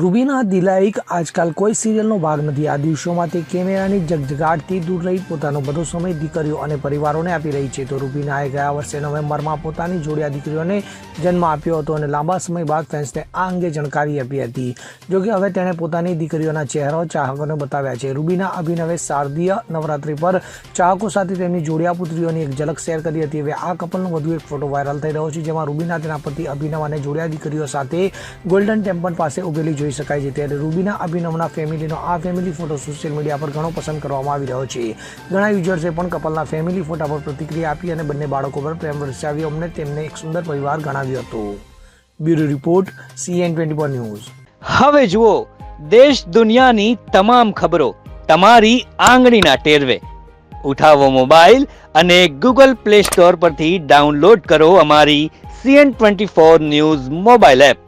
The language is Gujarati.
રૂબીના દિલાઈક આજકાલ કોઈ સિરિયલનો ભાગ નથી. આ દિવસોમાં તે કેમેરાની જગજગાટથી દૂર રહી પોતાનો બધો સમય દીકરીઓ અને પરિવારોને આપી રહી છે. તો રૂબીનાએ ગયા વર્ષે નવેમ્બરમાં પોતાની જોડિયા દીકરીઓને જન્મ આપ્યો હતો અને લાંબા સમય બાદ ફેન્સને આ અંગે જાણકારી આપી હતી. જોકે હવે તેણે પોતાની દીકરીઓના ચહેરાઓ ચાહકોને બતાવ્યા છે. રૂબીના અભિનવે શારદીય નવરાત્રી પર ચાહકો સાથે તેમની જોડિયા પુત્રીઓની એક ઝલક શેર કરી હતી. હવે આ કપલનો વધુ એક ફોટો વાયરલ થઈ રહ્યો છે, જેમાં રૂબીના તેના પતિ અભિનવ અને જોડિયા દીકરીઓ સાથે ગોલ્ડન ટેમ્પલ પાસે ઉભેલી જોઈ શકાય છે ત્યારે રૂબીના અભિનવના ફેમિલીનો આ ફેમિલી ફોટો સોશિયલ મીડિયા પર ઘણો પસંદ કરવામાં આવી રહ્યો છે. ઘણા યુઝર્સે પણ કપલના ફેમિલી ફોટા પર પ્રતિક્રિયા આપી અને બંને બાળકો પર પ્રેમ વરસાવ્યો. અમને તેમને એક સુંદર પરિવાર ગણાવ્યો હતો. Bureau report CN twenty four news. હવે જુઓ, દેશ દુનિયાની તમામ ખબરો તમારી આંગળીના ટેરવે. ઉઠાવો મોબાઈલ અને ગૂગલ પ્લે સ્ટોર પરથી ડાઉનલોડ કરો અમારી CN twenty four news mobile app.